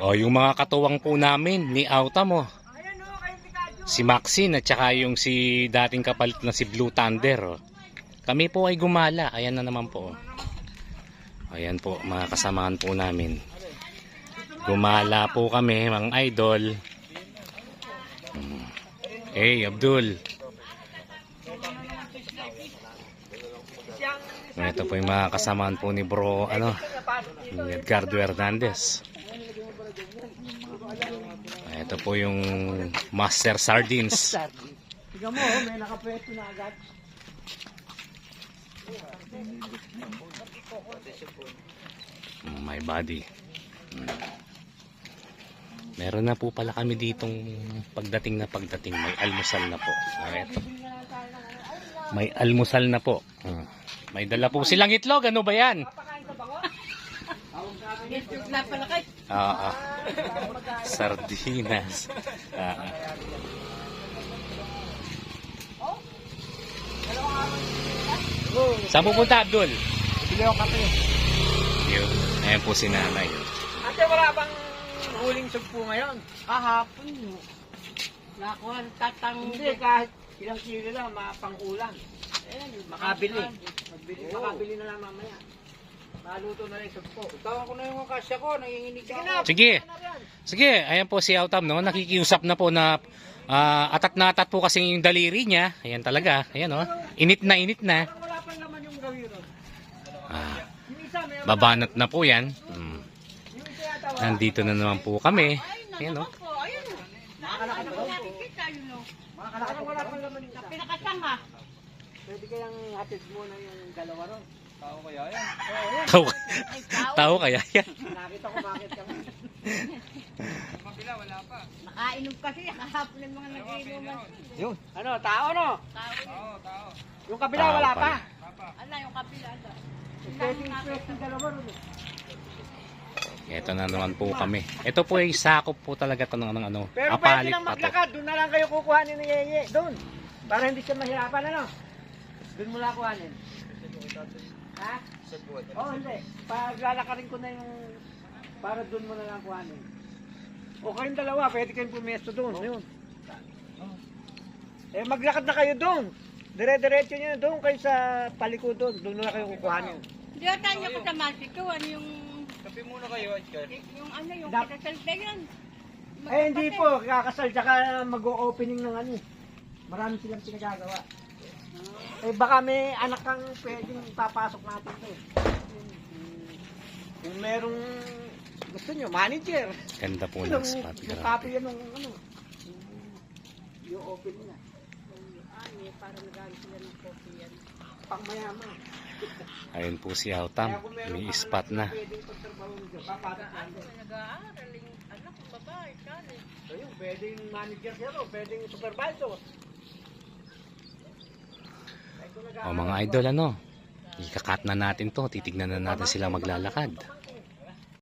O, yung mga katuwang po namin ni Auta mo. Si Maxine at saka yung si dating kapalit na si Blue Thunder. oh. Kami po ay gumala. Ayan na naman po. Ayan po, mga kasamahan po namin. Gumala po kami, mga idol. Hmm. Hey, Abdul. Ito po yung mga kasamahan po ni bro, ano, ni Edgardo Hernandez. Ito po yung Master Sardines. Tignan mo, oh, may nakapwesto na agad. My body. Mm. Meron na po pala kami ditong pagdating na pagdating. May almusal na po. Ah, ito. May almusal na po. Ah. May dala po silang itlog. Ano ba yan? Kay. Ah, ah. Sardinas. Ah, ah. Saan pupunta, Abdul? Bili ako kape. Yun. Ayan po si nanay. Ate, wala bang huling sugpo ngayon? Kahapon mo. Nakuha, tatang... Hindi, kahit ilang kilo lang, mapang-ulam. Makabili. Magbili, makabili na lang mamaya. Maluto na lang yung sugpo. Tawag ko na yung kasya ko, nanginginig Sige na, Sige. Sige, ayan po si Autam, no? Nakikiusap na po na ah, atat na atat po kasi yung daliri niya. Ayan talaga. Ayan, oh. Init na init na. Wala pang laman yung gawin. Ah, babanat na po yan. Hmm. Nandito na naman po kami. Ayan, oh. Pa. Pinakasama. Pwede kayang hatid muna yung dalawa ron. Tao, tao kaya yan. Nakita ko bakit kami. Nakainom kasi kahapon ng mga nagiinuman. Yun. Ano, tao no? Tao. Yung kabila Tao wala pa. pala. Ala yung dalawa ron. eh. Ito na naman po kami. Ito po ay sakop po talaga ito ng ano, ano Pero pwede apalit lang pa maglakad. Doon na lang kayo kukuhanin ni Yeye. Doon. Para hindi siya mahirapan ano. Doon mo lang kuhanin. Ha? Oo, oh, hindi. Paglalakarin ko na yung... Para doon mo na lang kuhanin. O kayong dalawa, pwede kayong pumesto doon. Yun. Eh, maglakad na kayo doon. Dire-diretso nyo doon kayo sa paliko doon. Doon na lang kayo kukuhanin. Di ba tayo ko sa Mexico, ano yung... Kape muna kayo, Yung ano, yung Dap- katasalta yan. Eh, hindi po. Kakasal tsaka mag-o-opening ng ano. Marami silang pinagagawa. Eh, baka may anak kang pwedeng papasok natin to. Kung merong gusto nyo, manager. Ganda po ng spot. yung copy yan ng ano. yung- open na. Ano, para nagalit sila ng coffee yan. Pang mayaman. Ayun po si Autam. May spot na. Nag-aaral yung anak ng babae, kali. So yun, pwedeng manager siya pwedeng supervisor. O mga idol ano, ikakat na natin to. Titignan na natin sila maglalakad.